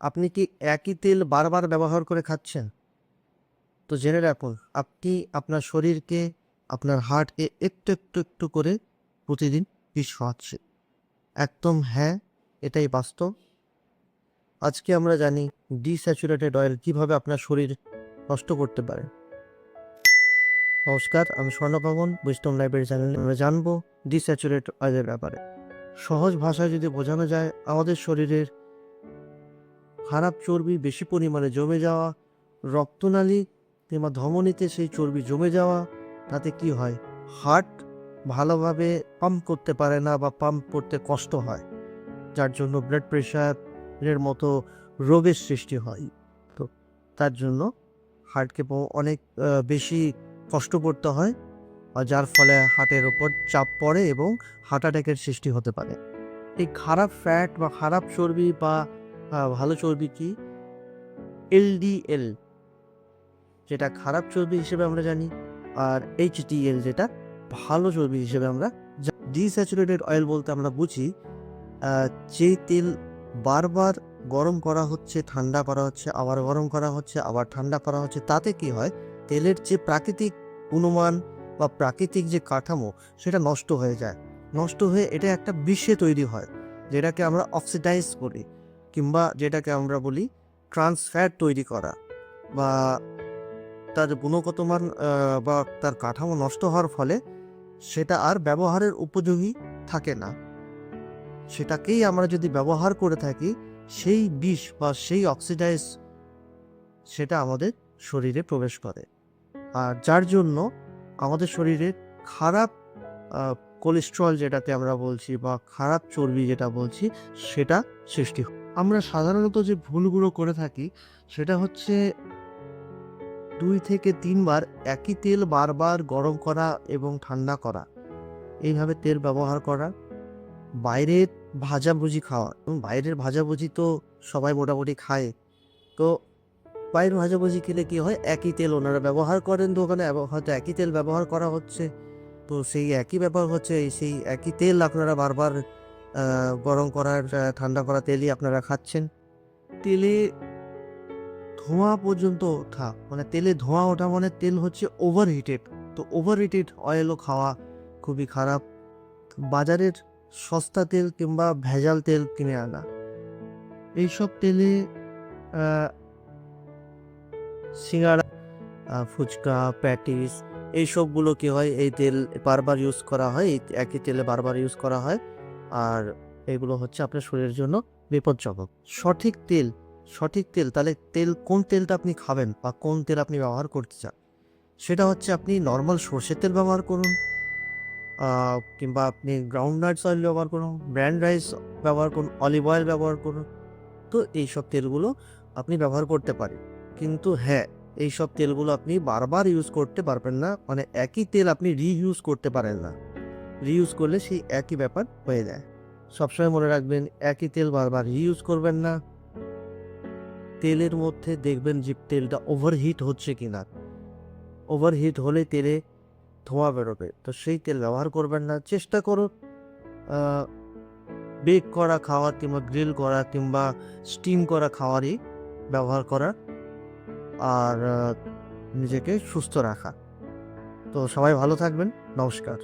আপনি কি একই তেল বারবার ব্যবহার করে খাচ্ছেন? তো জেনে রাখুন, আপনি আপনার শরীরকে, আপনার হার্টকে একটু একটু একটু করে প্রতিদিন বিষ একদম হ্যাঁ এটাই বাস্তব। আজকে আমরা জানি ডিস্যাচুরেটেড অয়েল কীভাবে আপনার শরীর নষ্ট করতে পারে। নমস্কার, আমি স্বর্ণপবন উইস্টম লাইব্রেরি চ্যানেলে আমরা জানব ডিস্যাচুরেট অয়েলের ব্যাপারে। সহজ ভাষায় যদি বোঝানো যায়, আমাদের শরীরের খারাপ চর্বি বেশি পরিমাণে জমে যাওয়া, রক্তনালী কিংবা ধমনীতে সেই চর্বি জমে যাওয়া, তাতে কি হয়? হার্ট ভালোভাবে পাম্প করতে পারে না বা পাম্প করতে কষ্ট হয়, যার জন্য ব্লাড প্রেশারের মতো রোগের সৃষ্টি হয়। তো তার জন্য হার্টকে অনেক বেশি কষ্ট করতে হয়, আর যার ফলে হার্টের ওপর চাপ পড়ে এবং হার্ট অ্যাটাকের সৃষ্টি হতে পারে। এই খারাপ ফ্যাট বা খারাপ চর্বি বা ভালো চর্বি কি? এলডিএল যেটা খারাপ চর্বি হিসেবে আমরা জানি, আর এইচডিএল যেটা ভালো চর্বি হিসেবে আমরা ডিস্যাচুরেটেড অয়েল বলতে আমরা বুঝি। যেই তেল বারবার গরম করা হচ্ছে, ঠান্ডা করা হচ্ছে, আবার গরম করা হচ্ছে, আবার ঠান্ডা করা হচ্ছে, তাতে কি হয়? তেলের যে প্রাকৃতিক গুণমান বা প্রাকৃতিক যে কাঠামো, সেটা নষ্ট হয়ে যায়। নষ্ট হয়ে এটা একটা বিষে তৈরি হয়, যেটাকে আমরা অক্সিডাইজ করি কিংবা যেটাকে আমরা বলি ট্রান্সফ্যাট তৈরি করা বা তার গুণগত মান বা তার কাঠামো নষ্ট হওয়ার ফলে সেটা আর ব্যবহারের উপযোগী থাকে না সেটাকেই আমরা যদি ব্যবহার করে থাকি, সেই বিষ বা সেই অক্সিডাইজ সেটা আমাদের শরীরে প্রবেশ করে আর যার জন্য আমাদের শরীরে খারাপ কোলেস্ট্রল যেটাতে আমরা বলছি বা খারাপ চর্বি যেটা বলছি, সেটা সৃষ্টি হয়। আমরা সাধারণত যে ভুলগুলো করে থাকি, সেটা হচ্ছে দুই থেকে তিনবার একই তেল বারবার গরম করা এবং ঠান্ডা করা। এইভাবে তেল ব্যবহার করা। বাইরের ভাজাভুজি খাওয়া। এবং বাইরের ভাজাভুজি তো সবাই মোটামুটি খায়। তো বাইরের ভাজাভুজি খেলে কি হয়? একই তেল ওনারা ব্যবহার করেন দোকানে হয়তো একই তেল ব্যবহার করা হচ্ছে। তো সেই একই ব্যাপার হচ্ছে সেই একই তেল আপনারা বারবার গরম করার ঠান্ডা করা তেলই আপনারা খাচ্ছেন। তেলে ধোঁয়া পর্যন্ত ওঠা মানে তেলে ধোঁয়া ওঠা মানে তেল হচ্ছে ওভার হিটেড তো ওভার হিটেড অয়েলও খাওয়া খুবই খারাপ। বাজারের সস্তা তেল কিংবা ভেজাল তেল কিনে আনা, এইসব তেলে সিঙ্গাড়া ফুচকা, প্যাটিস, এইসবগুলো কি হয়, এই তেল বারবার ইউজ করা হয় একই তেলে বারবার ইউজ করা হয়। আর এগুলো হচ্ছে আপনার শরীরের জন্য বিপজ্জনক সঠিক তেল সঠিক তেল, তাহলে তেল, কোন তেলটা আপনি খাবেন বা কোন তেল আপনি ব্যবহার করতে চান? সেটা হচ্ছে আপনি নর্মাল সর্ষের তেল ব্যবহার করুন কিংবা আপনি গ্রাউন্ড নাটস অয়েল ব্যবহার করুন ব্র্যান্ড রাইস ব্যবহার করুন অলিভ অয়েল ব্যবহার করুন। তো এইসব তেলগুলো আপনি ব্যবহার করতে পারেন। কিন্তু হ্যাঁ এইসব তেলগুলো আপনি বারবার ইউজ করতে পারবেন না মানে একই তেল আপনি রিইউজ করতে পারেন না। রিইউজ করলে সেই একই ব্যাপার হয়ে যায়। সবসময় মনে রাখবেন, একই তেল বারবার রিইউজ করবেন না। তেলের মধ্যে দেখবেন যে তেলটা ওভারহিট হচ্ছে কিনা। ওভারহিট হলে তেলে ধোঁয়া বেরোবে। তো সেই তেল ব্যবহার করবেন না। চেষ্টা করুন বেক করা খাওয়ার কিংবা গ্রিল করা কিংবা স্টিম করা খাওয়ারই ব্যবহার করা আর নিজেকে সুস্থ রাখা। তো সবাই ভালো থাকবেন। নমস্কার।